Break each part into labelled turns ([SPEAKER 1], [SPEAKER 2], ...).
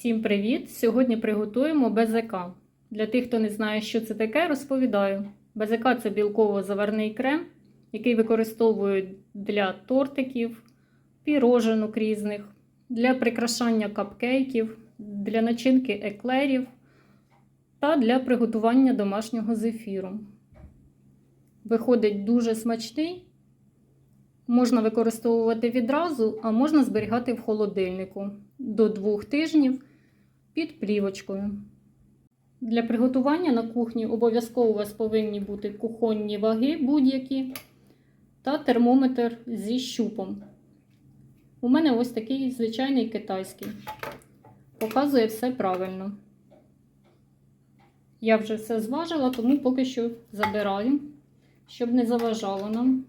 [SPEAKER 1] Всім привіт! Сьогодні приготуємо БЗК. Для тих, хто не знає, що це таке, розповідаю. БЗК це білково-заварний крем, який використовують для тортиків, піроженок різних, для прикрашання капкейків, для начинки еклерів та для приготування домашнього зефіру. Виходить дуже смачний. Можна використовувати відразу, а можна зберігати в холодильнику до 2 тижнів під плівочкою. Для приготування на кухні обов'язково у вас повинні бути кухонні ваги будь-які та термометр зі щупом. У мене ось такий звичайний китайський. Показує все правильно. Я вже все зважила, тому поки що забираю, щоб не заважало нам.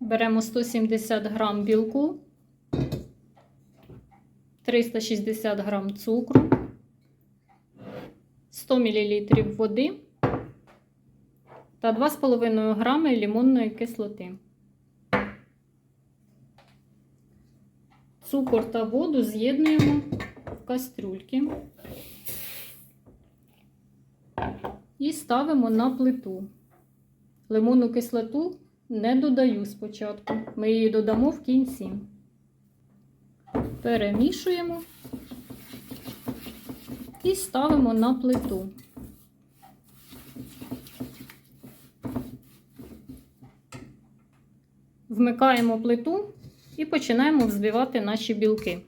[SPEAKER 1] Беремо 170 грам білку, 360 грам цукру, 100 мл води та 2,5 грами лимонної кислоти. Цукор та воду з'єднуємо в кастрюльки і ставимо на плиту. Лимонну кислоту не додаю спочатку, ми її додамо в кінці. Перемішуємо і ставимо на плиту. Вмикаємо плиту і починаємо взбивати наші білки.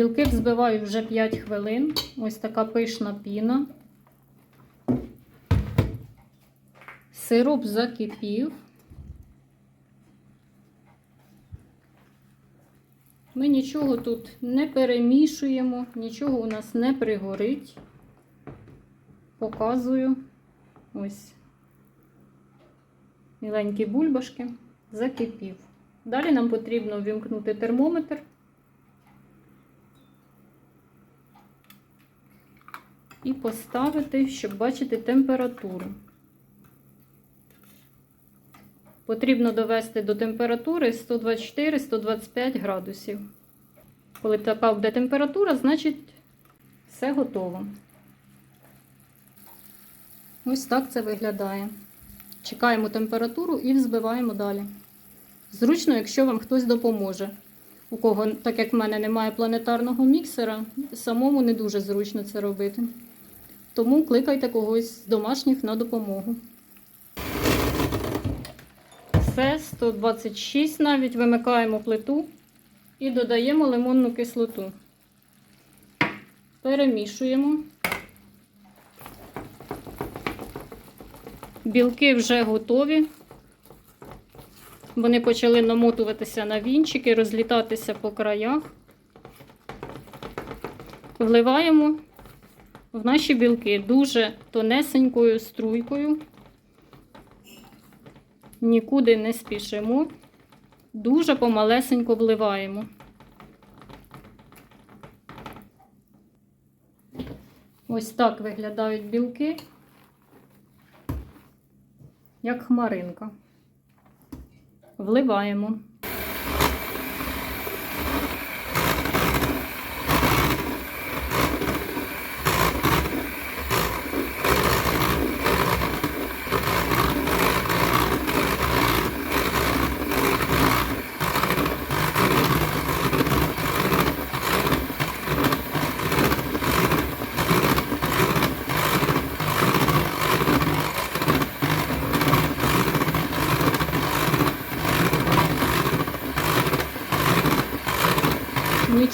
[SPEAKER 1] Білки взбиваю вже 5 хвилин. Ось така пишна піна. Сироп закипів. Ми нічого тут не перемішуємо, нічого у нас не пригорить. Показую ось міленькі бульбашки, закипів. Далі нам потрібно вімкнути термометр. І поставити, щоб бачити температуру. Потрібно довести до температури 124-125 градусів. Коли така буде температура, значить все готово. Ось так це виглядає. Чекаємо температуру і взбиваємо далі. Зручно, якщо вам хтось допоможе. У кого, так як в мене немає планетарного міксера, самому не дуже зручно це робити. Тому кликайте когось з домашніх на допомогу. Все, 126 навіть вимикаємо плиту і додаємо лимонну кислоту. Перемішуємо. Білки вже готові. Вони почали намотуватися на вінчики, розлітатися по краях. Вливаємо в наші білки дуже тонесенькою струйкою. Нікуди не спішимо, дуже помалесенько вливаємо. Ось так виглядають білки, як хмаринка. Вливаємо.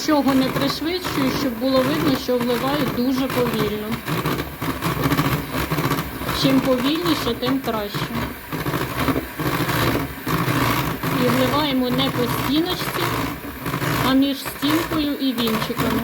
[SPEAKER 1] Нічого не пришвидшую, щоб було видно, що вливаю дуже повільно. Чим повільніше, тим краще. І вливаємо не по стіночці, а між стінкою і вінчиками.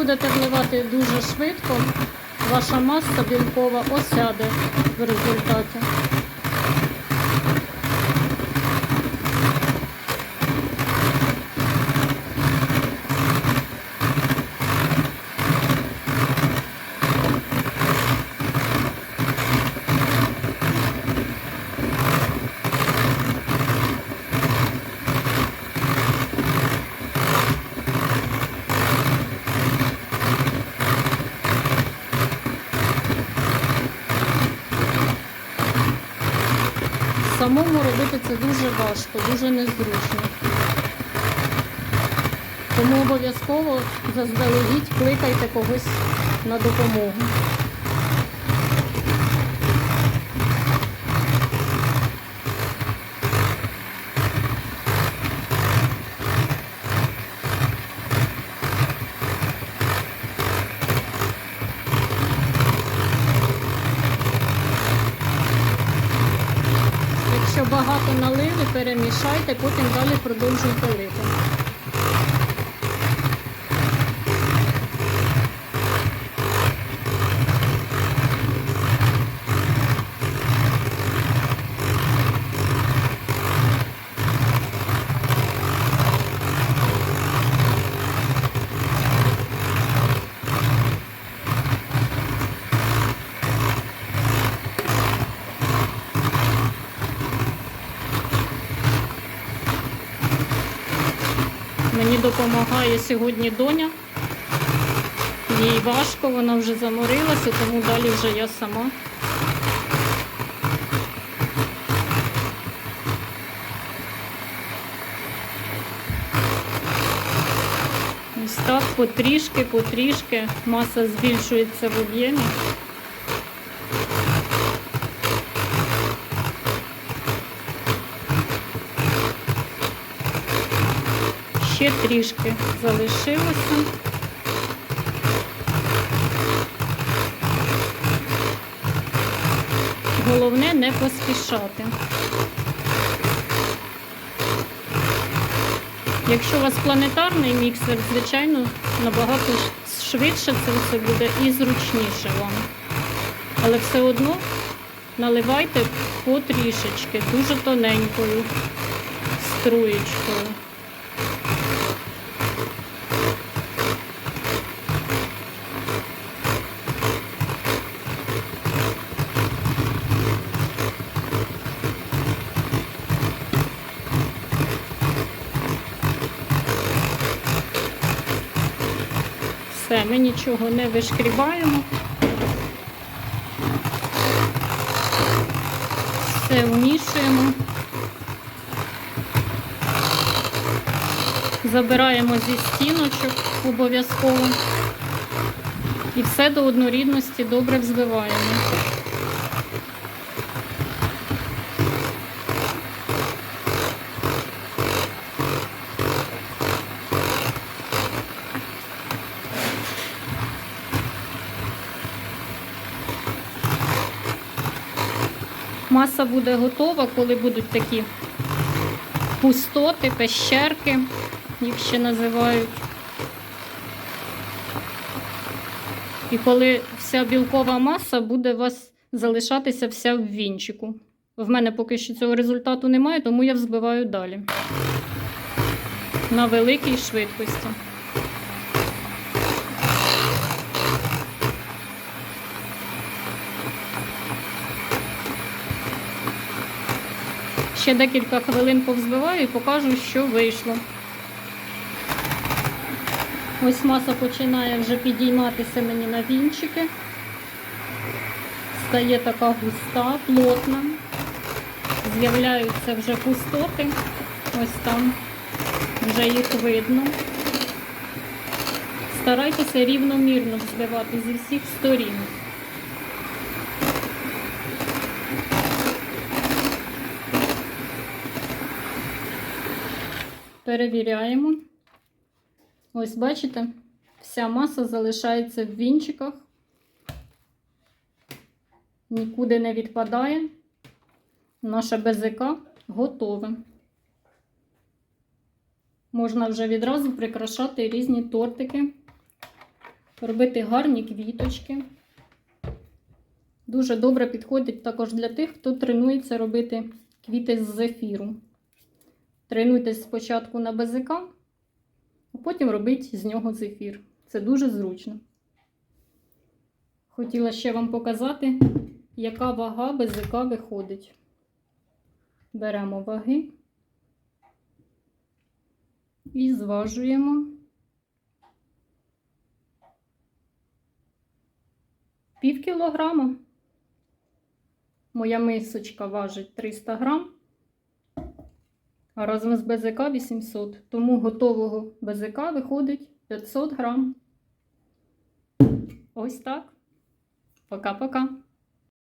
[SPEAKER 1] будете вливати дуже швидко, ваша маса білкова осяде в результаті. Самому робити це дуже важко, дуже незручно. Тому обов'язково заздалегідь кликайте когось на допомогу. Якщо багато налили, перемішайте, потім далі продовжуйте лити. Мені допомагає сьогодні доня. Їй важко, вона вже заморилася, тому далі вже я сама. Ось так потрішки, потрішки маса збільшується в об'ємі. Ще трішки залишилося. Головне не поспішати. Якщо у вас планетарний міксер, звичайно, набагато швидше це все буде і зручніше вам. Але все одно наливайте потрішечки, дуже тоненькою струєчкою. Ми нічого не вишкрібаємо. Все вмішуємо. Забираємо зі стіночок обов'язково. І все до однорідності добре взбиваємо. Маса буде готова, коли будуть такі пустоти, пещерки, їх ще називають. І коли вся білкова маса буде у вас залишатися вся в вінчику. В мене поки що цього результату немає, тому я взбиваю далі. На великій швидкості. Ще декілька хвилин повзбиваю і покажу, що вийшло. Ось маса починає вже підійматися мені на вінчики. Стає така густа, плотна. З'являються вже пустоти. Ось там вже їх видно. Старайтеся рівномірно взбивати зі всіх сторін. Перевіряємо. Ось бачите, вся маса залишається в вінчиках, нікуди не відпадає. Наше БЗК готове. Можна вже відразу прикрашати різні тортики робити гарні квіточки. Дуже добре підходить також для тих, хто тренується робити квіти з зефіру. Тренуйтесь спочатку на БЗК, а потім робіть з нього зефір. Це дуже зручно. Хотіла ще вам показати, яка вага БЗК виходить. Беремо ваги і зважуємо. Пів кілограма. Моя мисочка важить 300 грам, разом з БЗК 800. Тому готового БЗК виходить 500 грам. Ось так. Пока-пока.